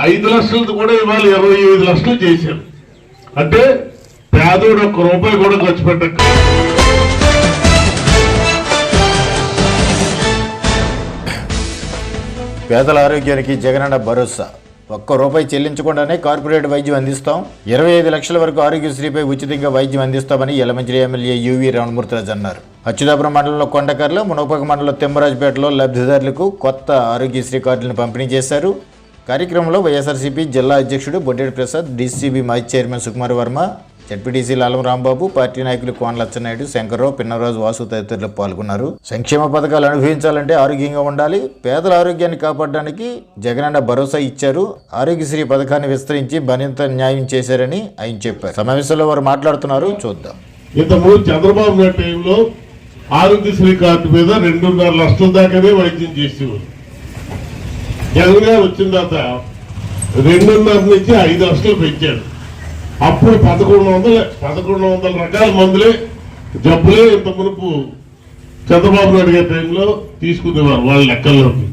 ఐదు లక్షలది కూడా ఇవాళ ఇరవై ఐదు లక్షలు చేశారు. అంటే పేదోడు ఒక్క రూపాయి కూడా ఖర్చు పెట్టక పేదల ఆరోగ్యానికి జగనన్న భరోసా. ఒక్క రూపాయి చెల్లించకుండానే కార్పొరేట్ వైద్యం అందిస్తాం. ఇరవై ఐదు లక్షల వరకు ఆరోగ్యశ్రీపై ఉచితంగా వైద్యం అందిస్తామని యలమంచిలి ఎమ్మెల్యే యువి రమణమూర్తిరాజు అన్నారు. అచ్యుతాపురం మండలంలో కొండకర్ల మునపక మండలం తిమ్మరాజుపేటలో లబ్ధిదారులకు కొత్త ఆరోగ్యశ్రీ కార్డులను పంపిణీ చేశారు. కార్యక్రమంలో వైఎస్ఆర్సీపీ జిల్లా అధ్యక్షుడు బొడ్డేటి ప్రసాద్ డీసీబీ మాజీ chairman Sukumar Varma ZPTC Lalam Rambabu party నాయకులు కోన లచ్చనాయుడు శంకర్రావు పిన్నరాజు వాసు తదితరులు పాల్గొన్నారు. సంక్షేమ పథకాలు అనుభవించాలంటే ఆరోగ్యంగా ఉండాలి. పేదల ఆరోగ్యాన్ని కాపాడడానికి జగనన్న భరోసా ఇచ్చారు. ఆరోగ్యశ్రీ పథకాన్ని విస్తరించి మరింత న్యాయం చేశారని ఆయన చెప్పారు. సమావేశంలో వారు మాట్లాడుతున్నారు. చూద్దాం. ఇంతకుముందు చంద్రబాబు నాయుడు టైంలో ఆరోగ్యశ్రీ కార్డు మీద రెండున్నర లక్షల దాకానే వైద్యం చేసేవారు. జగన్ గారు వచ్చిన తర్వాత రెండున్నర నుంచి ఐదు లక్షలు పెంచాడు అప్పుడు పదకొండు వందల పదకొండు వందల రకాల మందులే జబ్బులే ఇంత మునుపు చంద్రబాబు నాయుడు గారి టైంలో తీసుకునేవారు వాళ్ళ లెక్కల్లోకి.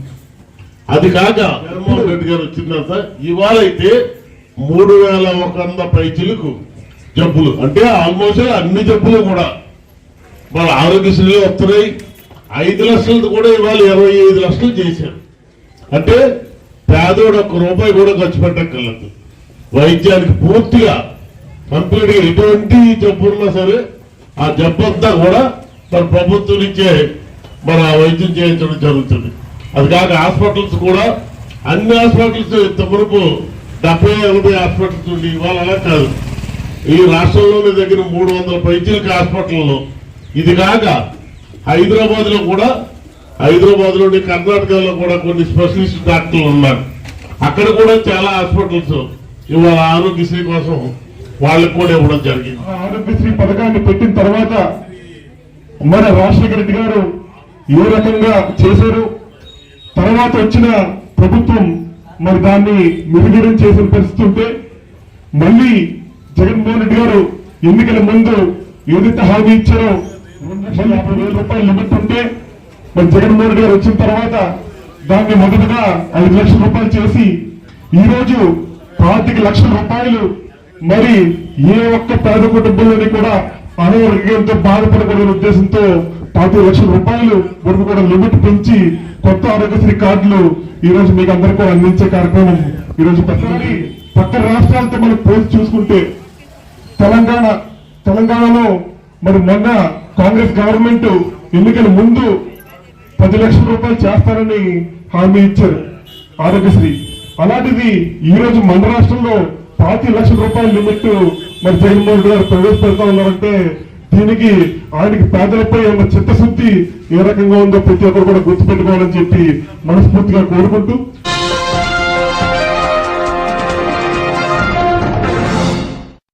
అది కాక జగన్మోహన్ రెడ్డి గారు వచ్చిన తర్వాత ఇవాళ అయితే మూడు వేల ఒక వంద పైచిలకు జబ్బులు. అంటే ఆల్మోస్ట్ అన్ని జబ్బులు కూడా. మన ఆరోగ్యశ్రీలో వస్తున్నాయి. ఐదు లక్షలది కూడా ఇవాళ ఇరవై ఐదు లక్షలు చేశారు. అంటే పేదోడు ఒక రూపాయి కూడా ఖర్చు పెట్టక్కర్లేదు. వైద్యానికి పూర్తిగా కంప్లీట్గా ఎటువంటి జబ్బు ఉన్నా సరే ఆ జబ్బు అంతా కూడా మన ప్రభుత్వం నుంచే మన వైద్యం చేయించడం జరుగుతుంది. అది కాక హాస్పిటల్స్ కూడా అన్ని హాస్పిటల్స్ ఇంత మునుపు డెబ్బై ఎనభై హాస్పిటల్స్ ఉండి ఇవాళ అలా కాదు. ఈ రాష్ట్రంలోని దగ్గర మూడు వందల పైచీలకి హాస్పిటల్లో. ఇది కాక హైదరాబాద్లో కూడా హైదరాబాద్లోని కర్ణాటకలో కూడా కొన్ని స్పెషలిస్ట్ డాక్టర్లు ఉన్నారు. అక్కడ కూడా చాలా హాస్పిటల్స్ ఇవాళ ఆరోగ్యశ్రీ కోసం వాళ్ళకి కూడా ఇవ్వడం జరిగింది. ఆరోగ్యశ్రీ పథకాన్ని పెట్టిన తర్వాత మన రాజశేఖర రెడ్డి గారు ఏ రకంగా చేశారు? తర్వాత వచ్చిన ప్రభుత్వం మరి దాన్ని మెరుగేరం చేసిన పరిస్థితి ఉంటే మళ్ళీ జగన్మోహన్ రెడ్డి గారు ఎన్నికల ముందు ఏదైతే హామీ ఇచ్చారో రెండు లక్షల యాభై వేల రూపాయలు లిమిట్ ఉంటే మరి జగన్మోహన్ రెడ్డి గారు వచ్చిన తర్వాత దాన్ని మొదటగా ఐదు లక్షల రూపాయలు చేసి ఈ రోజు పాతిక లక్షల రూపాయలు మరి ఏ ఒక్క పేద కుటుంబంలోని కూడా అనారోగ్యంతో బాధపడకూడని ఉద్దేశంతో పాతిక లక్షల రూపాయలు వరకు కూడా లిమిట్ పెంచి కొత్త ఆరోగ్యశ్రీ కార్డులు ఈ రోజు మీకు అందరికీ అందించే కార్యక్రమం ఈ రోజు ప్రతిసారి పక్క రాష్ట్రాలతో మనం పోల్చి చూసుకుంటే తెలంగాణ తెలంగాణలో మరి మొన్న కాంగ్రెస్ గవర్నమెంట్ ఎన్నికల ముందు పది లక్షల రూపాయలు చేస్తారని హామీ ఇచ్చారు ఆరోగ్యశ్రీ. అలాంటిది ఈ రోజు మన రాష్ట్రంలో పాతి లక్షల రూపాయల లిమిట్ మరి జగన్మోహన్ రెడ్డి గారు ప్రవేశపెడతా ఉన్నారంటే దీనికి ఆయనకి పేదలపై ఉన్న చిత్తశుద్ధి ఏ రకంగా ఉందో ప్రతి ఒక్కరు కూడా గుర్తుపెట్టుకోవాలని చెప్పి మనస్ఫూర్తిగా కోరుకుంటూ